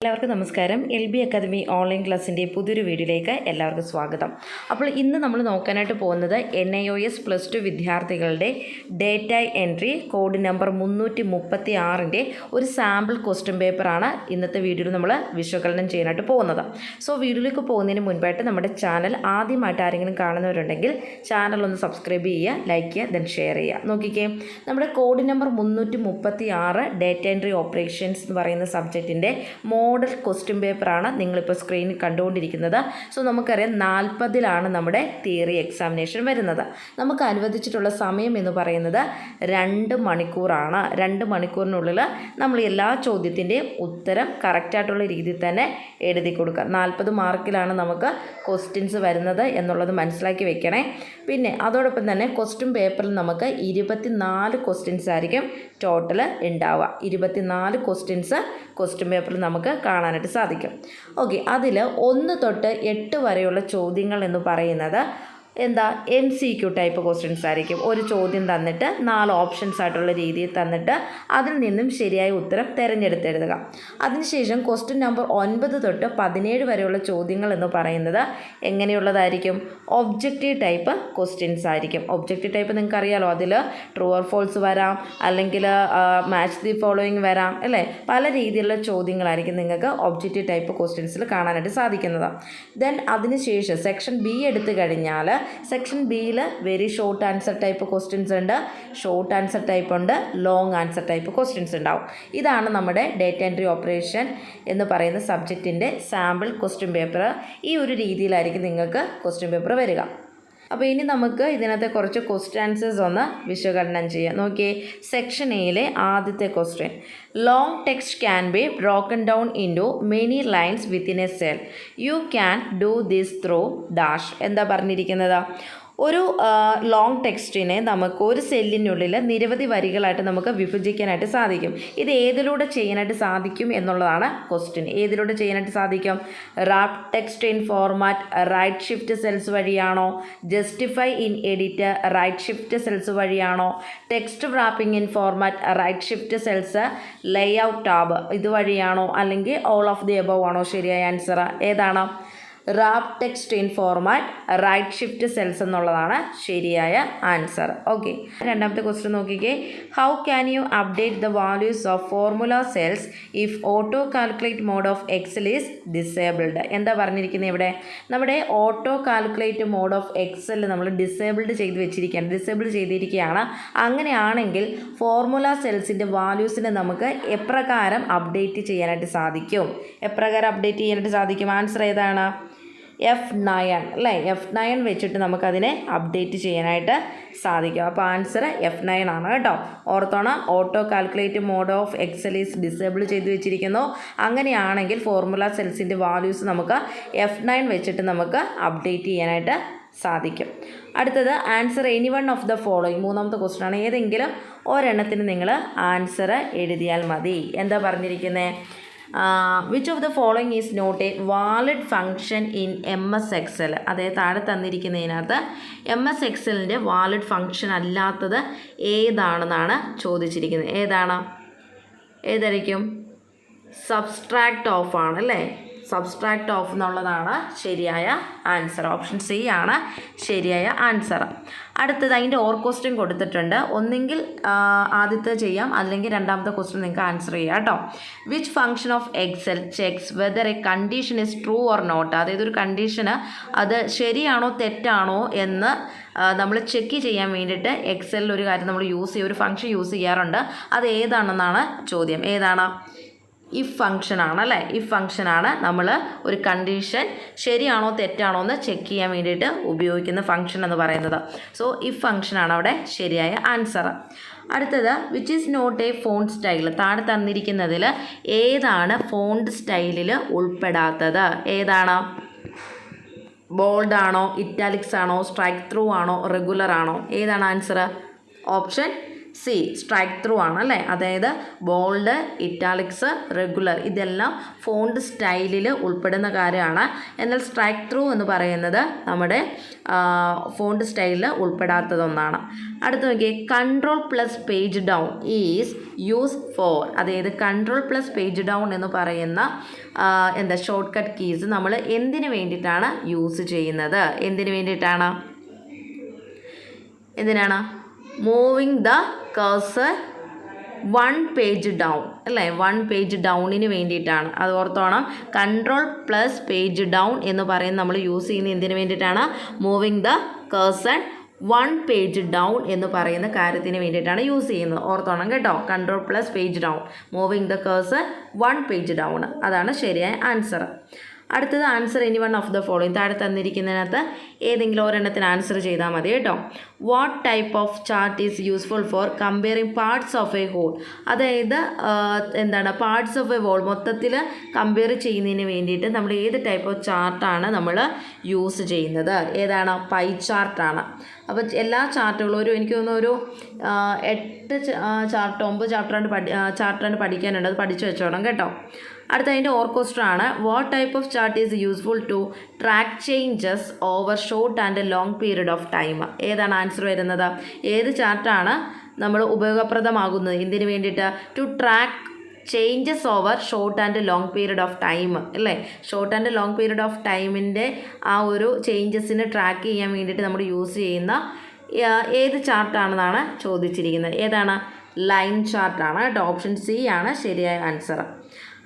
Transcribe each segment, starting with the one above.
എല്ലാവർക്കും നമസ്കാരം. L B academy online ക്ലാസ്സിന്റെ പുതിയൊരു വീഡിയോയിലേക്ക് എല്ലാവർക്കും സ്വാഗതം. അപ്പോൾ ഇന്ന് നമ്മൾ നോക്കാനായിട്ട് പോകുന്നത് N I O S plus two വിദ്യാർത്ഥികളുടെ ഡേറ്റ എൻട്രി കോഡ് നമ്പർ മുന്നൂറ്റി മുപ്പത്തി ആറിന്റെ ഒരു സാമ്പിൾ ക്വസ്റ്റ്യൻ പേപ്പറാണ് ഇന്നത്തെ വീഡിയോയിൽ നമ്മൾ വിശകലനം ചെയ്യാനായിട്ട് പോകുന്നത്. സോ വീഡിയോയിലേക്ക് പോകുന്നതിന് മുൻപായിട്ട് നമ്മുടെ ചാനൽ ആദ്യമായിട്ട് ആരെങ്കിലും കാണുന്നവരുണ്ടെങ്കിൽ ചാനൽ ഒന്ന് സബ്സ്ക്രൈബ് ചെയ്യുക ലൈക്ക് ചെയ്യുക ദെൻ ഷെയർ ചെയ്യുക. നോക്കിക്കേ നമ്മുടെ കോഡ് നമ്പർ മുന്നൂറ്റി മുപ്പത്തി ആറ് ഡേറ്റ എൻട്രി ഓപ്പറേഷൻസ് എന്ന് പറയുന്ന സബ്ജക്റ്റിന്റെ മോഡൽ ക്വസ്റ്റ്യൻ പേപ്പറാണ് നിങ്ങളിപ്പോൾ സ്ക്രീനിൽ കണ്ടുകൊണ്ടിരിക്കുന്നത്. സോ നമുക്കറിയാം നാൽപ്പതിലാണ് നമ്മുടെ തിയറി എക്സാമിനേഷൻ വരുന്നത്. നമുക്ക് അനുവദിച്ചിട്ടുള്ള സമയം എന്ന് പറയുന്നത് രണ്ട് മണിക്കൂറാണ്. രണ്ട് മണിക്കൂറിനുള്ളിൽ നമ്മൾ എല്ലാ ചോദ്യത്തിന്റെയും ഉത്തരം കറക്റ്റായിട്ടുള്ള രീതിയിൽ തന്നെ എഴുതി കൊടുക്കുക. നാൽപ്പത് മാർക്കിലാണ് നമുക്ക് ക്വസ്റ്റ്യൻസ് വരുന്നത് എന്നുള്ളത് മനസ്സിലാക്കി വെക്കണേ. പിന്നെ അതോടൊപ്പം തന്നെ ക്വസ്റ്റ്യൻ പേപ്പറിൽ നമുക്ക് ഇരുപത്തിനാല് ക്വസ്റ്റ്യൻസ് ആയിരിക്കും ടോട്ടൽ ഉണ്ടാവുക. ഇരുപത്തിനാല് ക്വസ്റ്റ്യൻസ് ക്വസ്റ്റ്യൻ പേപ്പറിൽ നമുക്ക് കാണാനായിട്ട് സാധിക്കും. ഓക്കെ അതിൽ ഒന്ന് തൊട്ട് എട്ട് വരെയുള്ള ചോദ്യങ്ങൾ എന്ന് പറയുന്നത് എന്താ M C Q type questions ആയിരിക്കും. ഒരു ചോദ്യം തന്നിട്ട് നാല് ഓപ്ഷൻസ് ആയിട്ടുള്ള രീതിയിൽ തന്നിട്ട് അതിൽ നിന്നും ശരിയായ ഉത്തരം തിരഞ്ഞെടുത്തെഴുതുക. അതിനുശേഷം ക്വസ്റ്റ്യൻ നമ്പർ ഒൻപത് തൊട്ട് പതിനേഴ് വരെയുള്ള ചോദ്യങ്ങൾ എന്ന് പറയുന്നത് എങ്ങനെയുള്ളതായിരിക്കും? ഒബ്ജക്റ്റീവ് ടൈപ്പ് ക്വസ്റ്റ്യൻസ് ആയിരിക്കും. ഒബ്ജക്റ്റീവ് ടൈപ്പ് നിങ്ങൾക്ക് അറിയാലോ അതിൽ ട്രൂ ഓർ ഫോൾസ് വരാം അല്ലെങ്കിൽ മാച്ച് ദി ഫോളോയിങ് വരാം അല്ലേ? പല രീതിയിലുള്ള ചോദ്യങ്ങളായിരിക്കും നിങ്ങൾക്ക് ഒബ്ജക്റ്റീവ് ടൈപ്പ് ക്വസ്റ്റ്യൻസിൽ കാണാനായിട്ട് സാധിക്കുന്നത്. ദെൻ അതിനുശേഷം സെക്ഷൻ ബി എടുത്തു കഴിഞ്ഞാൽ സെക്ഷൻ ബിയിൽ very short answer type questions ഉണ്ട്. ഷോർട്ട് ആൻസർ ടൈപ്പ് ഉണ്ട്. ലോങ് ആൻസർ ടൈപ്പ് ക്വസ്റ്റ്യൻസ് ഉണ്ടാവും. ഇതാണ് നമ്മുടെ ഡേറ്റ എൻട്രി ഓപ്പറേഷൻ എന്ന് പറയുന്ന സബ്ജക്റ്റിന്റെ സാമ്പിൾ ക്വസ്റ്റ്യൻ പേപ്പർ ഈ ഒരു രീതിയിലായിരിക്കും നിങ്ങൾക്ക് ക്വസ്റ്റ്യൻ പേപ്പർ വരിക. അപ്പോൾ ഇനി നമുക്ക് ഇതിനകത്തെ കുറച്ച് ക്വസ്റ്റ്യൻ ആൻസേഴ്സ് ഒന്ന് വിശകലനം ചെയ്യാം. നോക്കിയേ സെക്ഷൻ എയിലെ ആദ്യത്തെ question long text can be broken down into many lines within a cell you can do this through dash എന്താ പറഞ്ഞിരിക്കുന്നത്? ഒരു ലോങ് ടെക്സ്റ്റിനെ നമുക്ക് ഒരു സെല്ലിനുള്ളിൽ നിരവധി വരികളായിട്ട് നമുക്ക് വിഭജിക്കാനായിട്ട് സാധിക്കും. ഇത് ഏതിലൂടെ ചെയ്യാനായിട്ട് സാധിക്കും എന്നുള്ളതാണ് ക്വസ്റ്റ്യൻ ഏതിലൂടെ ചെയ്യാനായിട്ട് സാധിക്കും? Wrap text in format right shift cells വഴിയാണോ? Justify in edit right shift cells വഴിയാണോ? Text wrapping in format right shift cells layout tab ഇതുവഴിയാണോ അല്ലെങ്കിൽ ഓൾ ഓഫ് ദി എബവ് ആണോ? ശരിയായ ആൻസർ ഏതാണ്? Wrap text in format right shift cells എന്നുള്ളതാണ് ശരിയായ answer okay രണ്ടാമത്തെ question നോക്കിക്കേ. How can you update the values of formula cells if auto calculate mode of Excel is disabled എന്താ പറഞ്ഞിരിക്കുന്നത് ഇവിടെ? നമ്മുടെ auto calculate mode of Excel നമ്മൾ disabled ചെയ്ത് വെച്ചിരിക്കുകയാണ് ഡിസേബിൾ ചെയ്തിരിക്കുകയാണ്. അങ്ങനെയാണെങ്കിൽ ഫോർമുല സെൽസിന്റെ വാല്യൂസിനെ നമുക്ക് എപ്രകാരം അപ്ഡേറ്റ് ചെയ്യാനായിട്ട് സാധിക്കും? എപ്രകാരം അപ്ഡേറ്റ് ചെയ്യാനായിട്ട് സാധിക്കും? ആൻസർ ഏതാണ്? എഫ് നയൻ അല്ലേ? എഫ് നയൻ വെച്ചിട്ട് നമുക്കതിനെ അപ്ഡേറ്റ് ചെയ്യാനായിട്ട് സാധിക്കും. അപ്പോൾ ആൻസർ എഫ് നയൻ ആണ് കേട്ടോ. ഓർത്തോണം auto calculate mode off Excel is disable ചെയ്ത് വെച്ചിരിക്കുന്നു. അങ്ങനെയാണെങ്കിൽ ഫോർമുല സെൽസിന്റെ വാല്യൂസ് നമുക്ക് എഫ് നയൻ വെച്ചിട്ട് നമുക്ക് അപ്ഡേറ്റ് ചെയ്യാനായിട്ട് സാധിക്കും. അടുത്തത് answer any one of the following മൂന്നാമത്തെ ക്വസ്റ്റൻ ആണ്. ഏതെങ്കിലും ഒരെണ്ണത്തിന് നിങ്ങൾ ആൻസർ എഴുതിയാൽ മതി. എന്താ പറഞ്ഞിരിക്കുന്നത് which of the following is not a valid function in M S Excel അതായത് താഴെ തന്നിരിക്കുന്നതിനകത്ത് എം എസ് എക്സലിന്റെ വാലിഡ് ഫങ്ഷൻ അല്ലാത്തത് ഏതാണെന്നാണ് ചോദിച്ചിരിക്കുന്നത്. ഏതാണ്? ഏതായിരിക്കും? സബ്സ്ട്രാക്ട് ഓഫ് ആണ് അല്ലേ? സബ്സ്ട്രാക്ട് ഓഫ് എന്നുള്ളതാണ് ശരിയായ ആൻസർ ഓപ്ഷൻ സി ആണ് ശരിയായ ആൻസർ അടുത്തത് അതിന്റെ ഓർ ക്വസ്റ്റ്യൻ കൊടുത്തിട്ടുണ്ട്. ഒന്നെങ്കിൽ ആദ്യത്തെ ചെയ്യാം അല്ലെങ്കിൽ രണ്ടാമത്തെ ക്വസ്റ്റ്യൻ നിങ്ങൾക്ക് ആൻസർ ചെയ്യാം കേട്ടോ. Which function of Excel checks whether a condition is true or not അതായത് ഒരു കണ്ടീഷന് അത് ശരിയാണോ തെറ്റാണോ എന്ന് നമ്മൾ ചെക്ക് ചെയ്യാൻ വേണ്ടിയിട്ട് എക്സലിൽ ഒരു കാര്യം നമ്മൾ യൂസ് ചെയ്യുക ഒരു ഫംഗ്ഷൻ യൂസ് ചെയ്യാറുണ്ട്. അത് ഏതാണെന്നാണ് ചോദ്യം. ഏതാണ്? ഇഫ് ഫംഗ്ഷൻ ആണ് അല്ലേ? ഇഫ് ഫംഗ്ഷൻ ആണ് നമ്മൾ ഒരു കണ്ടീഷൻ ശരിയാണോ തെറ്റാണോ എന്ന് ചെക്ക് ചെയ്യാൻ വേണ്ടിയിട്ട് ഉപയോഗിക്കുന്ന ഫംഗ്ഷൻ എന്ന് പറയുന്നത്. സോ ഇഫ് ഫംഗ്ഷൻ ആണ് അവിടെ ശരിയായ ആൻസർ അടുത്തത് which is not a font style താഴെ തന്നിരിക്കുന്നതിൽ ഏതാണ് ഫോണ്ട് സ്റ്റൈലിൽ ഉൾപ്പെടാത്തത്? ഏതാണ്? ബോൾഡ് ആണോ? ഇറ്റാലിക്സ് ആണോ? സ്ട്രൈക്ക് ത്രൂ ആണോ? റെഗുലർ ആണോ? ഏതാണ് answer option C strike through ആണ് അല്ലേ? അതായത് ബോൾഡ് ഇറ്റാലിക്സ് റെഗുലർ ഇതെല്ലാം ഫോണ്ട് സ്റ്റൈലിൽ ഉൾപ്പെടുന്ന കാര്യമാണ്. എന്നാൽ സ്ട്രൈക്ക് ത്രൂ എന്ന് പറയുന്നത് നമ്മുടെ ഫോണ്ട് സ്റ്റൈലിൽ ഉൾപ്പെടാത്തതൊന്നാണ് അടുത്ത നോക്കിയേ control plus page down is use for അതായത് കൺട്രോൾ പ്ലസ് പേജ് ഡൗൺ എന്ന് പറയുന്ന എന്താ ഷോർട്ട് കട്ട് കീസ് നമ്മൾ എന്തിനു വേണ്ടിയിട്ടാണ് യൂസ് ചെയ്യുന്നത്? എന്തിനു വേണ്ടിയിട്ടാണ്? എന്തിനാണ്? Moving the cursor one page down അല്ലേ? വൺ പേജ് ഡൗണിന് വേണ്ടിയിട്ടാണ്. അത് ഓർത്തോണം. കൺട്രോൾ പ്ലസ് പേജ് ഡൗൺ എന്ന് പറയുന്നത് നമ്മൾ യൂസ് ചെയ്യുന്ന എന്തിനു വേണ്ടിയിട്ടാണ്? Moving the cursor one page down എന്ന് പറയുന്ന കാര്യത്തിന് വേണ്ടിയിട്ടാണ് യൂസ് ചെയ്യുന്നത്. ഓർത്തോണം കേട്ടോ. Control plus page down moving the cursor one page down അതാണ് ശരിയായ ആൻസർ അടുത്തത് answer any one of the following താഴെ തന്നിരിക്കുന്നതിനകത്ത് ഏതെങ്കിലും ഒരെണ്ണത്തിന് ആൻസർ ചെയ്താൽ മതി കേട്ടോ. What type of chart is useful for comparing parts of a whole അതായത് എന്താണ് പാർട്സ് ഓഫ് എ ഹോൾ മൊത്തത്തിൽ കമ്പയർ ചെയ്യുന്നതിന് വേണ്ടിയിട്ട് നമ്മൾ ഏത് ടൈപ്പ് ഓഫ് ചാർട്ടാണ് നമ്മൾ യൂസ് ചെയ്യുന്നത്? ഏതാണ്? പൈ ചാർട്ടാണ് അപ്പോൾ എല്ലാ ചാർട്ടുകളും ഒരു എനിക്ക് തോന്നുന്നു ഒരു എട്ട് ചാർട്ട് ഒമ്പത് ചാപ്റ്ററാണ് പഠി ചാർട്ടറാണ് പഠിക്കാനുണ്ട്. അത് പഠിച്ചു വെച്ചോണം കേട്ടോ. അടുത്ത അതിന്റെ ഓർക്കോസ്റ്റർ ആണ് what type of chart is useful to track changes over short and long period of time ഏതാണ് ആൻസർ വരുന്നത്? ഏത് ചാർട്ടാണ് നമ്മൾ ഉപയോഗപ്രദമാകുന്നത്? എന്തിനു വേണ്ടിയിട്ട്? To track changes over short and long period of time അല്ലേ? Short and long period of ടൈമിന്റെ ആ ഒരു ചേഞ്ചസിനെ ട്രാക്ക് ചെയ്യാൻ വേണ്ടിയിട്ട് നമ്മൾ യൂസ് ചെയ്യുന്ന ഏത് ചാർട്ടാണെന്നാണ് ചോദിച്ചിരിക്കുന്നത്. ഏതാണ്? ലൈൻ ചാർട്ടാണ് കേട്ടോ. ഓപ്ഷൻ സി ആണ്. ശരിയായ ആൻസർ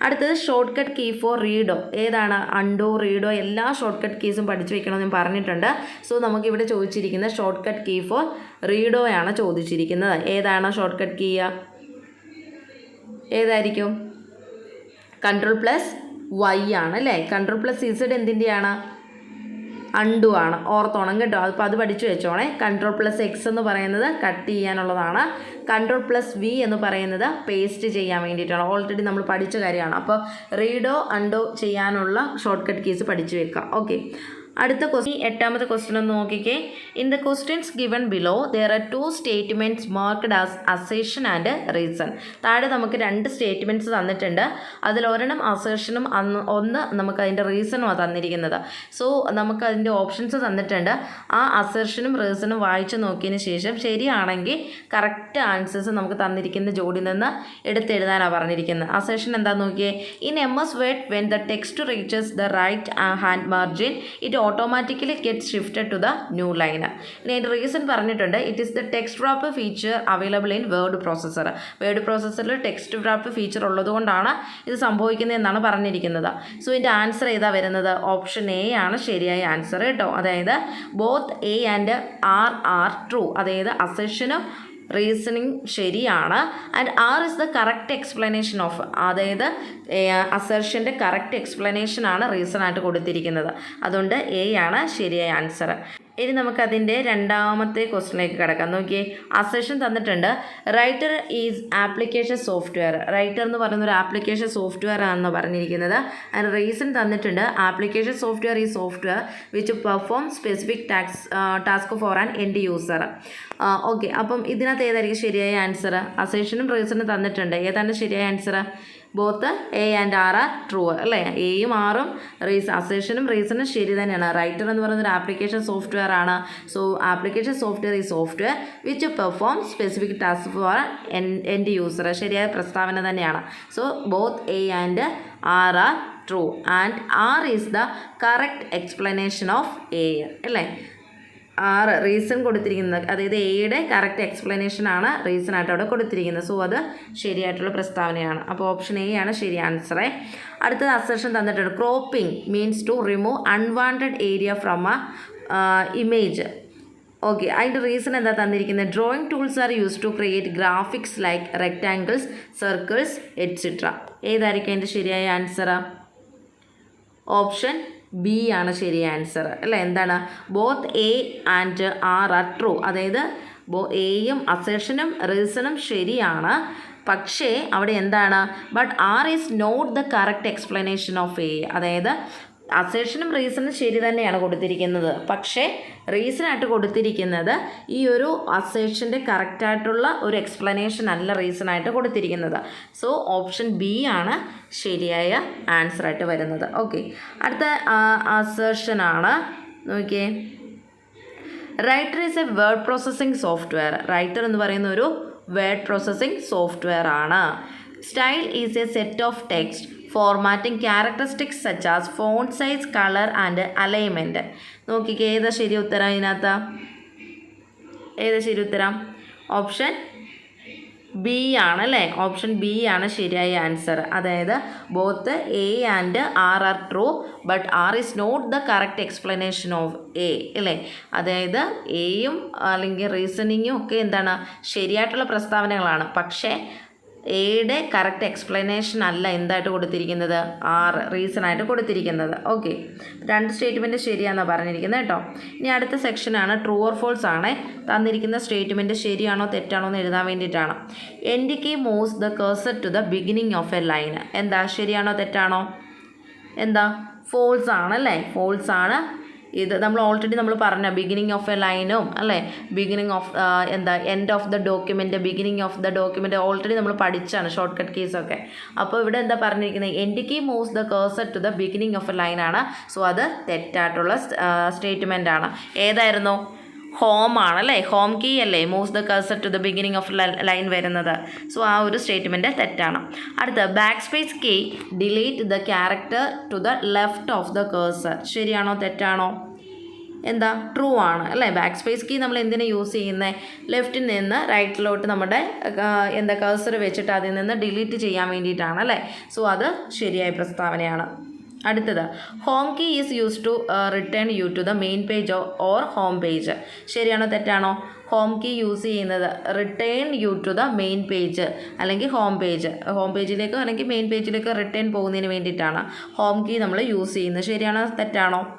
അടുത്തത് shortcut key for redo ഏതാണ്? അണ്ടോ റീഡോ എല്ലാ ഷോർട്ട് കട്ട് കീസും പഠിച്ചു വെക്കണമെന്ന് ഞാൻ പറഞ്ഞിട്ടുണ്ട്. സോ നമുക്കിവിടെ ചോദിച്ചിരിക്കുന്ന ഷോർട്ട് കട്ട് കീ ഫോർ റീഡോയാണ് ചോദിച്ചിരിക്കുന്നത്. ഏതാണ് ഷോർട്ട് കട്ട് കീ ഏതായിരിക്കും? കൺട്രോൾ പ്ലസ് വൈ ആണ് അല്ലേ? കൺട്രോൾ പ്ലസ് ഇസഡ് എന്തിന്റെയാണ് അണ്ടു ആണ്. ഓർത്തോണം കേട്ടോ. അപ്പോൾ അത് പഠിച്ചു വെച്ചോണേ. കൺട്രോൾ പ്ലസ് എക്സ് എന്ന് പറയുന്നത് കട്ട് ചെയ്യാനുള്ളതാണ്. കൺട്രോൾ പ്ലസ് വി എന്ന് പറയുന്നത് പേസ്റ്റ് ചെയ്യാൻ വേണ്ടിയിട്ടാണ്. ഓൾറെഡി നമ്മൾ പഠിച്ച കാര്യമാണ്. അപ്പോൾ റീഡോ അണ്ടോ ചെയ്യാനുള്ള ഷോർട്ട് കട്ട് കീസ് പഠിച്ചു വെക്കാം. ഓക്കെ അടുത്ത ക്വസ്റ്റ്യൻ എട്ടാമത്തെ ക്വസ്റ്റ്യൻ ഒന്ന് നോക്കിക്കേ. In the questions given below there are two statements marked as assertion and reason താഴെ നമുക്ക് രണ്ട് സ്റ്റേറ്റ്മെന്റ്സ് തന്നിട്ടുണ്ട്. അതിൽ ഒരെണ്ണം അസേഷനും അന്ന് ഒന്ന് നമുക്ക് അതിന്റെ റീസണുമാണ് തന്നിരിക്കുന്നത്. സോ നമുക്ക് അതിന്റെ ഓപ്ഷൻസ് തന്നിട്ടുണ്ട്. ആ അസേഷനും റീസണും വായിച്ചു നോക്കിയതിന് ശേഷം ശരിയാണെങ്കിൽ കറക്റ്റ് ആൻസേഴ്സ് നമുക്ക് തന്നിരിക്കുന്ന ജോഡി നിന്ന് എടുത്തെഴുതാനാണ് പറഞ്ഞിരിക്കുന്നത്. അസേഷൻ എന്താണെന്ന് നോക്കിയേ. In M S Word when the text reaches the right hand margin it automatically get shifted to the new line ഇനി അതിന്റെ റീസൺ പറഞ്ഞിട്ടുണ്ട്. It is the text drop feature available in word processor word പ്രോസസ്സറിൽ text drop feature ഉള്ളതുകൊണ്ടാണ് ഇത് സംഭവിക്കുന്നത് എന്നാണ് പറഞ്ഞിരിക്കുന്നത്. So ഇതിന്റെ ആൻസർ ഏതാ വരുന്നത്? ഓപ്ഷൻ എ ആണ് ശരിയായ ആൻസർ കേട്ടോ. അതായത് both A and R are true അതായത് അസെഷനും റീസണിങ് ശരിയാണ്. And R is the correct explanation of അതായത് അസർഷന്റെ കറക്റ്റ് എക്സ്പ്ലനേഷൻ ആണ് റീസൺ ആയിട്ട് കൊടുത്തിരിക്കുന്നത്. അതുകൊണ്ട് എ ആണ് ശരിയായ ആൻസർ ഇനി നമുക്കതിന്റെ രണ്ടാമത്തെ ക്വസ്റ്റിനിലേക്ക് കിടക്കാം. നോക്കിയേ അസഷൻ തന്നിട്ടുണ്ട്. Writer is application software writer എന്ന് പറയുന്ന ഒരു ആപ്ലിക്കേഷൻ സോഫ്റ്റ്വെയർ ആണെന്ന് പറഞ്ഞിരിക്കുന്നത്. അതിന് റീസൺ തന്നിട്ടുണ്ട്. ആപ്ലിക്കേഷൻ സോഫ്റ്റ്വെയർ ഈ software which perform specific tax task for an end user okay അപ്പം ഇതിനകത്ത് ഏതായിരിക്കും ശരിയായ ആൻസർ അസേഷനും റീസണും തന്നിട്ടുണ്ട്. ഏതാണ് ശരിയായ answer both A and R R true അല്ലേ? എയും ആറും റീസ് അസേഷനും റീസണും ശരി തന്നെയാണ്. റൈറ്റർ എന്ന് പറയുന്ന ഒരു ആപ്ലിക്കേഷൻ സോഫ്റ്റ്വെയർ ആണ്. സോ ആപ്ലിക്കേഷൻ സോഫ്റ്റ്വെയർ ഈ software which perform specific task for an end user ശരിയായ പ്രസ്താവന തന്നെയാണ്. So both A and R R true and R is the correct explanation of A അല്ലേ? ആറ് റീസൺ കൊടുത്തിരിക്കുന്നത് അതായത് എയുടെ correct explanation ആണ് reason ആയിട്ട് അവിടെ കൊടുത്തിരിക്കുന്നത്. സോ അത് ശരിയായിട്ടുള്ള പ്രസ്താവനയാണ്. അപ്പോൾ ഓപ്ഷൻ എ ആണ് ശരി ആൻസറേ അടുത്തത് അസർഷൻ തന്നിട്ടുണ്ട്. Cropping means to remove unwanted area from a image okay അതിന്റെ റീസൺ എന്താ തന്നിരിക്കുന്നത്? Drawing tools are use to create graphics like rectangles circles etcetera ഏതായിരിക്കും അതിന്റെ ശരിയായ ആൻസർ ഓപ്ഷൻ ബി ആണ് ശരി ആൻസർ അല്ലേ? എന്താണ്? Both A and R R true അതായത് ബോ എയും അസേഷനും റീസണും ശരിയാണ്. പക്ഷേ അവിടെ എന്താണ്? But R is not the correct explanation of A അതായത് അസേഷനും റീസണും ശരി തന്നെയാണ് കൊടുത്തിരിക്കുന്നത്. പക്ഷേ റീസണായിട്ട് കൊടുത്തിരിക്കുന്നത് ഈ ഒരു അസേഷന്റെ കറക്റ്റായിട്ടുള്ള ഒരു എക്സ്പ്ലനേഷൻ അല്ല റീസണായിട്ട് കൊടുത്തിരിക്കുന്നത്. സോ ഓപ്ഷൻ ബി ആണ് ശരിയായ ആൻസറായിട്ട് വരുന്നത്. ഓക്കെ. അടുത്ത അസേഷനാണ്. നോക്കിയേ. Writer is a word processing software. Writer എന്ന് പറയുന്ന ഒരു വേർഡ് പ്രോസസ്സിംഗ് സോഫ്റ്റ്വെയർ ആണ്. Style is a set of text. Formatting characteristics such as font size colour and alignment നോക്കിക്കേ ഏതാ ശരി ഉത്തരം ഇതിനകത്ത് ഏതാ ശരി ഉത്തരം? ഓപ്ഷൻ ബി ആണ് അല്ലേ ഓപ്ഷൻ ബി ആണ് ശരിയായ ആൻസർ അതായത് both A and R R true but R is not the correct explanation of A അല്ലേ? അതായത് എയും അല്ലെങ്കിൽ റീസണിങ്ങും ഒക്കെ എന്താണ്? ശരിയായിട്ടുള്ള പ്രസ്താവനകളാണ്. പക്ഷേ എയുടെ കറക്റ്റ് എക്സ്പ്ലനേഷൻ അല്ല എന്തായിട്ട് കൊടുത്തിരിക്കുന്നത്. ആർ റീസൺ ആയിട്ട് കൊടുത്തിരിക്കുന്നത്. ഓക്കെ രണ്ട് സ്റ്റേറ്റ്മെന്റ് ശരിയാണെന്നാണ് പറഞ്ഞിരിക്കുന്നത് കേട്ടോ. ഇനി അടുത്ത സെക്ഷനാണ് ട്രൂ ഓർ ഫോൾസ് ആണ് തന്നിരിക്കുന്ന സ്റ്റേറ്റ്മെന്റ് ശരിയാണോ തെറ്റാണോ എന്ന് എഴുതാൻ വേണ്ടിയിട്ടാണ്. End key moves the cursor to the beginning of a line എന്താ? ശരിയാണോ തെറ്റാണോ? എന്താ? ഫോൾസ് ആണല്ലേ ഫോൾസ് ആണ്. ഇത് നമ്മൾ ഓൾറെഡി നമ്മൾ പറഞ്ഞ ബിഗിനിങ് ഓഫ് എ ലൈനും അല്ലേ? ബിഗിനിങ് ഓഫ് എന്താ end of the document beginning of the document already നമ്മൾ പഠിച്ചാണ് ഷോർട്ട് കട്ട് കേസൊക്കെ അപ്പോൾ ഇവിടെ എന്താ പറഞ്ഞിരിക്കുന്നത് end key moves the cursor to the beginning of a ലൈനാണ് സോ അത് തെറ്റായിട്ടുള്ള സ്റ്റേറ്റ്മെന്റ് ആണ്. ഏതായിരുന്നു? ഹോം ആണ് അല്ലേ ഹോം കീ അല്ലേ moves the cursor to the beginning of line വരുന്നത്. സോ ആ ഒരു സ്റ്റേറ്റ്മെന്റ് തെറ്റാണ്. അടുത്ത backspace key delete the character to the left of the cursor ശരിയാണോ? തെറ്റാണോ? എന്താ? ട്രൂ ആണ്. അല്ലേ? ബാക്ക് സ്പേസ് കീ നമ്മൾ എന്തിനാ യൂസ് ചെയ്യുന്നത് ലെഫ്റ്റിൽ നിന്ന് റൈറ്റിലോട്ട് നമ്മുടെ എന്താ കഴ്സർ വെച്ചിട്ട് അതിൽ നിന്ന് ഡിലീറ്റ് ചെയ്യാൻ വേണ്ടിയിട്ടാണ് അല്ലേ? സോ അത് ശരിയായ പ്രസ്താവനയാണ്. അടുത്തത്. Home key is use to return you to the main page or home page ശരിയാണോ തെറ്റാണോ? ഹോം കീ യൂസ് ചെയ്യുന്നത് return you to the main page അല്ലെങ്കിൽ ഹോം പേജ് ഹോം പേജിലേക്കോ അല്ലെങ്കിൽ മെയിൻ പേജിലേക്കോ റിട്ടേൺ പോകുന്നതിന് വേണ്ടിയിട്ടാണ് ഹോം കീ നമ്മൾ യൂസ് ചെയ്യുന്നത്. ശരിയാണോ തെറ്റാണോ?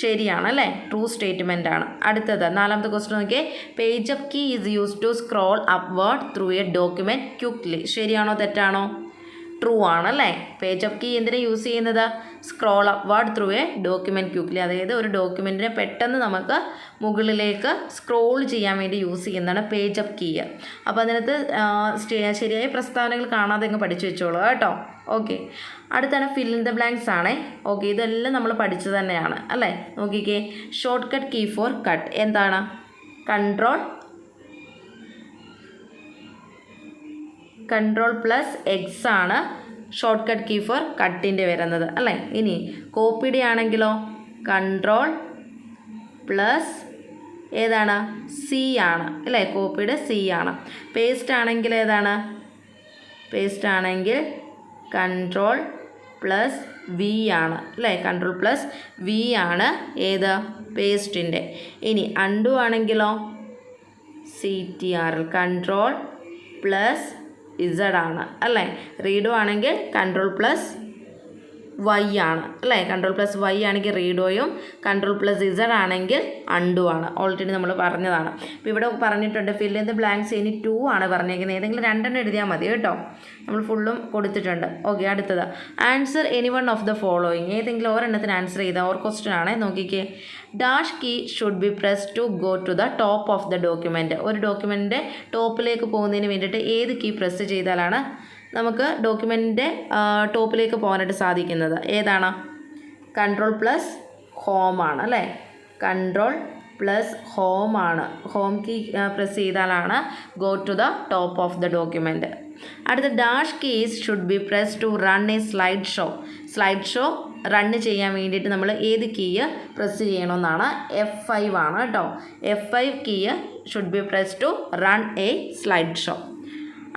ശരിയാണ് അല്ലേ? ട്രൂ സ്റ്റേറ്റ്മെന്റ് ആണ്. അടുത്തത് നാലാമത്തെ ക്വസ്റ്റ്യൻ നോക്കിയേ. Page up key is use to scroll upward through a document quickly ശരിയാണോ തെറ്റാണോ? ട്രൂ ആണല്ലേ? പേജ് ഓഫ് കീ എന്തിനാ യൂസ് ചെയ്യുന്നത്? Scroll upward through a document quickly അതായത് ഒരു ഡോക്യുമെന്റിനെ പെട്ടെന്ന് നമുക്ക് മുകളിലേക്ക് സ്ക്രോൾ ചെയ്യാൻ വേണ്ടി യൂസ് ചെയ്യുന്നതാണ് പേജ് ഓഫ് കീ അപ്പോൾ അതിനകത്ത് ശരിയായ പ്രസ്താവനകൾ കാണാതെ അങ്ങ് പഠിച്ചു വെച്ചോളൂ കേട്ടോ. ഓക്കെ അടുത്താണ് ഫിൽ ഇൻ ദ ബ്ലാങ്ക്സ് ആണേ. ഓക്കെ ഇതെല്ലാം നമ്മൾ പഠിച്ചത് തന്നെയാണ്. അല്ലേ? നോക്കിക്കേ. Shortcut key for cut എന്താണ്? കൺട്രോൾ കൺട്രോൾ പ്ലസ് എക്സ് ആണ് ഷോർട്ട് കട്ട് കീ ഫോർ കട്ടിന്റെ വരുന്നത് അല്ലേ? ഇനി കോപ്പിയുടെ ആണെങ്കിലോ? കൺട്രോൾ പ്ലസ് ഏതാണ്? സി ആണ് അല്ലേ? കോപ്പിയുടെ സി ആണ്. പേസ്റ്റ് ആണെങ്കിൽ ഏതാണ്? പേസ്റ്റ് ആണെങ്കിൽ കൺട്രോൾ പ്ലസ് വി ആണ് അല്ലേ? കൺട്രോൾ പ്ലസ് വി ആണ് ഏത്? പേസ്റ്റിന്റെ ഇനി അണ്ടു ആണെങ്കിലോ? C T R control plus Z ആണ് അല്ലേ? റീഡോ ആണെങ്കിൽ കൺട്രോൾ പ്ലസ് വൈ ആണ് അല്ലേ? കൺട്രോൾ പ്ലസ് വൈ ആണെങ്കിൽ റീഡോയും കൺട്രോൾ പ്ലസ് ഇസഡ് ആണെങ്കിൽ അണ്ടു ആണ്. ഓൾറെഡി നമ്മൾ പറഞ്ഞതാണ്. അപ്പോൾ ഇവിടെ പറഞ്ഞിട്ടുണ്ട് ഫില്ല് ഇൻ ദ ബ്ലാങ്ക്സ് ഇനി ടു ആണ് പറഞ്ഞേക്കുന്നത്. ഏതെങ്കിലും രണ്ടെണ്ണം എഴുതിയാൽ മതി കേട്ടോ. നമ്മൾ ഫുള്ളും കൊടുത്തിട്ടുണ്ട്. ഓക്കെ അടുത്തത്. Answer any one of the following ഏതെങ്കിലും ഒരെണ്ണത്തിന് ആൻസർ ചെയ്താൽ ഓർ ക്വസ്റ്റ്യൻ ആണേ നോക്കിക്കേ. Dash key should be press to go to the top of the document ഒരു ഡോക്യുമെന്റിന്റെ ടോപ്പിലേക്ക് പോകുന്നതിന് വേണ്ടിയിട്ട് ഏത് കീ പ്രസ് ചെയ്താലാണ് നമുക്ക് ഡോക്യുമെന്റിന്റെ ടോപ്പിലേക്ക് പോകാനായിട്ട് സാധിക്കുന്നത്. ഏതാണ്? കൺട്രോൾ പ്ലസ് ഹോം ആണ് അല്ലേ? കൺട്രോൾ പ്ലസ് ഹോം ആണ്. ഹോം കീ പ്രസ് ചെയ്താലാണ് go to the top of the document അടുത്ത dash keys should be press to run a slide show slide show run ചെയ്യാൻ വേണ്ടിയിട്ട് നമ്മൾ ഏത് കീയ് പ്രസ് ചെയ്യണമെന്നാണ് എഫ് ഫൈവ് ആണ് കേട്ടോ. F five key should be press to run a slide show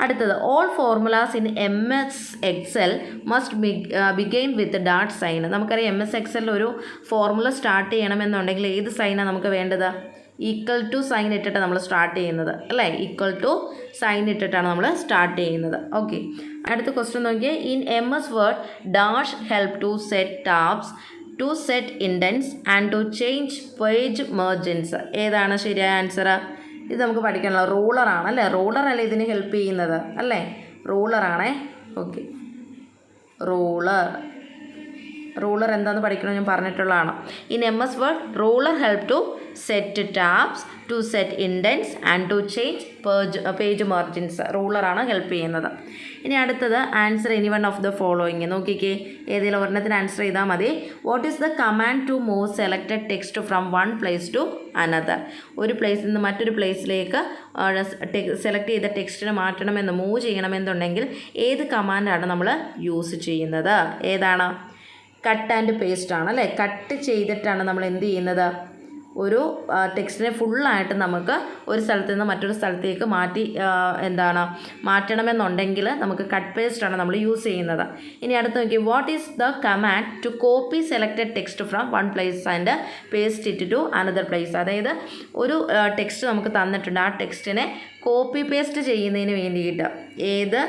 അടുത്തത് all formulas in M S Excel must begin with dot sign നമുക്കറിയാം M S എക്സലിൽ ഒരു ഫോർമുല സ്റ്റാർട്ട് ചെയ്യണമെന്നുണ്ടെങ്കിൽ ഏത് സൈനാണ് നമുക്ക് വേണ്ടത്? ഈക്വൽ ടു സൈൻ ഇട്ടിട്ട് നമ്മൾ സ്റ്റാർട്ട് ചെയ്യുന്നത്. അല്ലേ? ഈക്വൽ ടു സൈൻ ഇട്ടിട്ടാണ് നമ്മൾ സ്റ്റാർട്ട് ചെയ്യുന്നത്. ഓക്കെ അടുത്ത ക്വസ്റ്റ്യൻ നോക്കിയാൽ in M S Word dash help to set tabs to set indents and to change page margins ഏതാണ് ശരിയായ ആൻസർ ഇത് നമുക്ക് പഠിക്കാനുള്ള റൂളറാണ് അല്ലേ? റൂളറല്ലേ ഇതിന് ഹെൽപ്പ് ചെയ്യുന്നത്? അല്ലേ? റൂളറാണേ ഓക്കെ റൂളർ റൂളർ എന്താന്ന് പഠിക്കണം ഞാൻ പറഞ്ഞിട്ടുള്ളതാണ്. In M S Word ruler help to set tabs to set indents and to change page page margins റൂളറാണ് help ചെയ്യുന്നത്. ഇനി അടുത്തത് answer any one of the following നോക്കിക്കേ ഏതെങ്കിലും ഒരെണ്ണത്തിന് ആൻസർ ചെയ്താൽ മതി. What is the command to move selected text from one place to another ഒരു പ്ലേസിൽ നിന്ന് മറ്റൊരു പ്ലേസിലേക്ക് സെലക്ട് ചെയ്ത ടെക്സ്റ്റിനെ മാറ്റണമെന്ന് മൂവ് ചെയ്യണമെന്നുണ്ടെങ്കിൽ ഏത് കമാൻഡാണ് നമ്മൾ യൂസ് ചെയ്യുന്നത്? ഏതാണ്? കട്ട് ആൻഡ് പേസ്റ്റ് ആണ് അല്ലേ? കട്ട് ചെയ്തിട്ടാണ് നമ്മൾ എന്ത് ചെയ്യുന്നത്? ഒരു ടെക്സ്റ്റിനെ ഫുള്ളായിട്ട് നമുക്ക് ഒരു സ്ഥലത്ത് നിന്ന് മറ്റൊരു സ്ഥലത്തേക്ക് മാറ്റി എന്താണ് മാറ്റണമെന്നുണ്ടെങ്കിൽ നമുക്ക് കട്ട് പേസ്റ്റ് ആണ് നമ്മൾ യൂസ് ചെയ്യുന്നത്. ഇനി അടുത്ത് നോക്കി what is the command to copy selected text from one place and paste it to another place അതായത് ഒരു ടെക്സ്റ്റ് നമുക്ക് തന്നിട്ടുണ്ട്. ആ ടെക്സ്റ്റിനെ കോപ്പി പേസ്റ്റ് ചെയ്യുന്നതിന് വേണ്ടിയിട്ട് ഏത്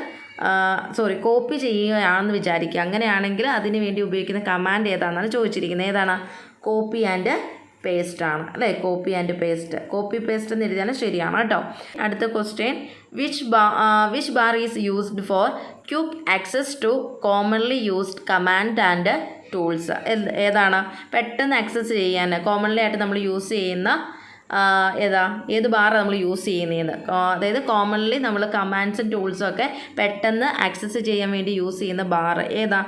സോറി കോപ്പി ചെയ്യുകയാണെന്ന് വിചാരിക്കുക. അങ്ങനെയാണെങ്കിൽ അതിന് വേണ്ടി ഉപയോഗിക്കുന്ന കമാൻഡ് ഏതാണെന്നാണ് ചോദിച്ചിരിക്കുന്നത്. ഏതാണ്? കോപ്പി ആൻഡ് പേസ്റ്റ് ആണ്. അല്ലേ? Copy and paste copy paste എന്ന് എഴുതിയാൽ ശരിയാണ് കേട്ടോ. അടുത്ത ക്വസ്റ്റ്യൻ വിച്ച് ബാ which bar is used for quick access to commonly used command and tools ഏതാണ്? പെട്ടെന്ന് ആക്സസ് ചെയ്യാൻ കോമൺലി ആയിട്ട് നമ്മൾ യൂസ് ചെയ്യുന്ന ഏതാ ഏത് ബാറാണ് നമ്മൾ യൂസ് ചെയ്യുന്നതെന്ന് അതായത് കോമൺലി നമ്മൾ കമാൻഡ്സും ടൂൾസും ഒക്കെ പെട്ടെന്ന് ആക്സസ് ചെയ്യാൻ വേണ്ടി യൂസ് ചെയ്യുന്ന ബാർ ഏതാ?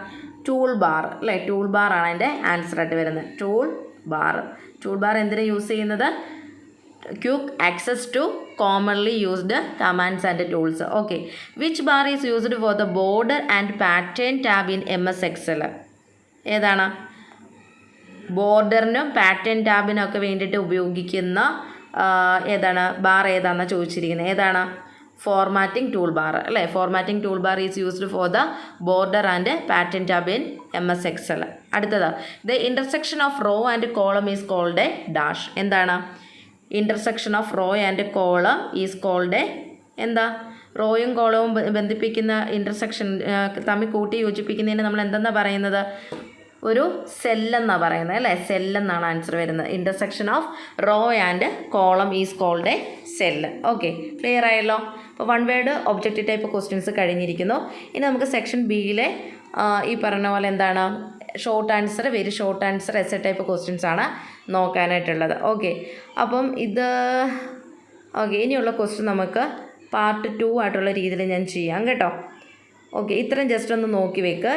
ടൂൾ ബാർ അല്ലേ? ടൂൾ ബാർ ആണ് അതിന്റെ ആൻസർ ആയിട്ട് വരുന്നത്. ടൂൾ ബാർ ടൂൾ ബാർ എന്തിനാണ് യൂസ് ചെയ്യുന്നത്? Quick access to commonly used commands and tools okay which bar is used for the border and pattern tab in M S Excel ഏതാണ്? ബോർഡറിനും pattern ടാബിനും ഒക്കെ വേണ്ടിയിട്ട് ഉപയോഗിക്കുന്ന ഏതാണ് ബാർ ഏതാണെന്നാണ് ചോദിച്ചിരിക്കുന്നത് ഏതാണ്? ഫോർമാറ്റിംഗ് ടൂൾ ബാർ അല്ലേ? Formatting toolbar is used for the border and pattern tab in M S Excel. അടുത്തത് the intersection of row and column is called a dash. എന്താണ്? Intersection of row and column is called a എന്താ? റോയും കോളവും ബന്ധിപ്പിക്കുന്ന intersection തമ്മിൽ കൂട്ടി യോജിപ്പിക്കുന്നതിന് നമ്മൾ എന്തെന്നാണ് പറയുന്നത്? ഒരു സെല്ലെന്നാണ് പറയുന്നത് അല്ലേ? സെല്ലെന്നാണ് ആൻസർ വരുന്നത്. Intersection of row and column is called a cell okay clear ആയല്ലോ? അപ്പോൾ one word objective type questions കഴിഞ്ഞിരിക്കുന്നു. ഇനി നമുക്ക് സെക്ഷൻ ബിയിലെ ഈ പറഞ്ഞ പോലെ എന്താണ്? Short answer very short answer S A type questions ആണ് നോക്കാനായിട്ടുള്ളത്. ഓക്കെ അപ്പം ഇത് ഓക്കെ ഇനിയുള്ള ക്വസ്റ്റ്യൻ നമുക്ക് പാർട്ട് ടു ആയിട്ടുള്ള രീതിയിൽ ഞാൻ ചെയ്യാം കേട്ടോ. ഓക്കെ ഇത്രയും ജസ്റ്റ് ഒന്ന് നോക്കി വെക്കുക